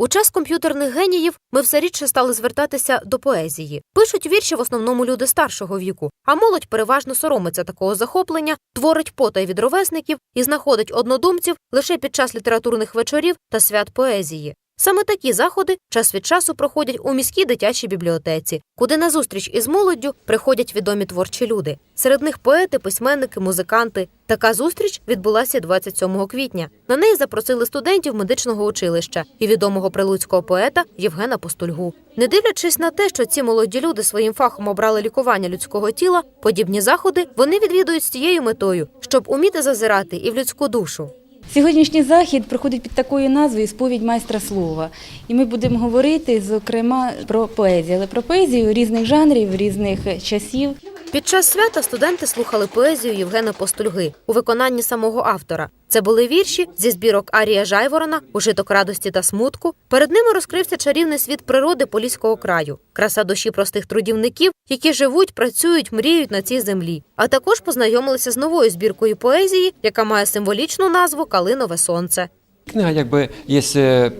У час комп'ютерних геніїв ми все рідше стали звертатися до поезії. Пишуть вірші в основному люди старшого віку, а молодь переважно соромиться такого захоплення, творить потай від ровесників і знаходить однодумців лише під час літературних вечорів та свят поезії. Саме такі заходи час від часу проходять у міській дитячій бібліотеці, куди на зустріч із молоддю приходять відомі творчі люди. Серед них поети, письменники, музиканти. Така зустріч відбулася 27 квітня. На неї запросили студентів медичного училища і відомого прилуцького поета Євгена Постульгу. Не дивлячись на те, що ці молоді люди своїм фахом обрали лікування людського тіла, подібні заходи вони відвідують з тією метою, щоб уміти зазирати і в людську душу. Сьогоднішній захід проходить під такою назвою Сповідь майстра слова. І ми будемо говорити, зокрема, про поезію, але про поезію різних жанрів, різних часів. Під час свята студенти слухали поезію Євгена Постульги у виконанні самого автора. Це були вірші зі збірок Арія Жайворона, Ужиток радості та смутку. Перед ними розкрився чарівний світ природи Поліського краю, краса душі простих трудівників, які живуть, працюють, мріють на цій землі. А також познайомилися з новою збіркою поезії, яка має символічну назву Калинове сонце. Книга якби є е,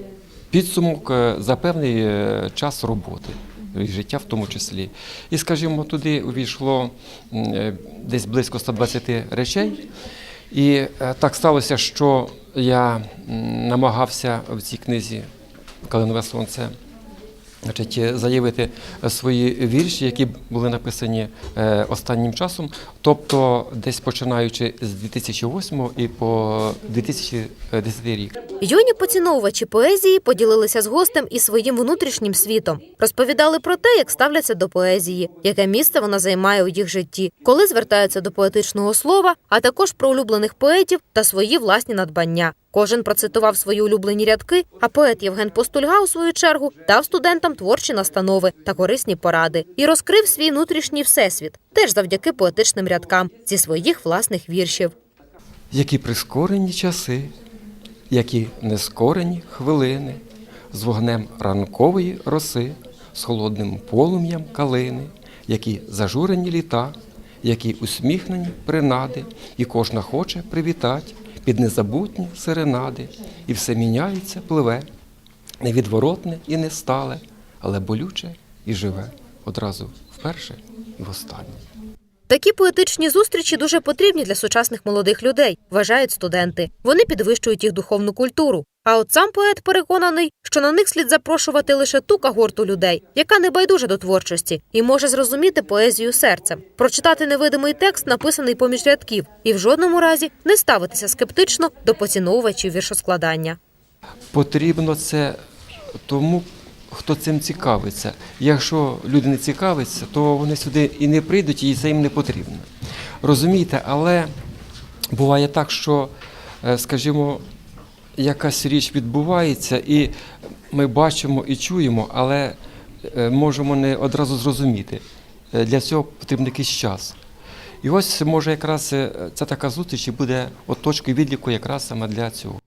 підсумок е, за певний е, час роботи. І життя в тому числі. І, скажімо, туди увійшло е, десь близько 120 речей. І е, так сталося, що я намагався в цій книзі Калинове сонце значить, е, заявити свої вірші, які були написані е, останнім часом, тобто десь починаючи з 2008 і по 2010 рік. Юні поціновувачі поезії поділилися з гостем і своїм внутрішнім світом. Розповідали про те, як ставляться до поезії, яке місце вона займає у їх житті, коли звертаються до поетичного слова, а також про улюблених поетів та свої власні надбання. Кожен процитував свої улюблені рядки, а поет Євген Постульга, у свою чергу, дав студентам творчі настанови та корисні поради і розкрив свій внутрішній всесвіт, теж завдяки поетичним рядкам зі своїх власних віршів. Які прискорені часи, які нескорені хвилини, з вогнем ранкової роси, з холодним полум'ям калини, які зажурені літа, які усміхнені принади, і кожна хоче привітать під незабутні серенади, і все міняється, пливе, невідворотне і нестале, але болюче і живе одразу вперше і востаннє. Такі поетичні зустрічі дуже потрібні для сучасних молодих людей, вважають студенти. Вони підвищують їх духовну культуру. А от сам поет переконаний, що на них слід запрошувати лише ту кагорту людей, яка не байдужа до творчості і може зрозуміти поезію серцем, прочитати невидимий текст, написаний поміж рядків, і в жодному разі не ставитися скептично до поціновувачів віршоскладання. Потрібно це тому, хто цим цікавиться. Якщо люди не цікавляться, то вони сюди і не прийдуть, і це їм не потрібно. Розумієте, але буває так, що, е, скажімо, якась річ відбувається, і ми бачимо і чуємо, але е, можемо не одразу зрозуміти. Е, Для цього потрібен якийсь час. І ось може якраз е, ця така зустріч і буде от точкою відліку якраз саме для цього.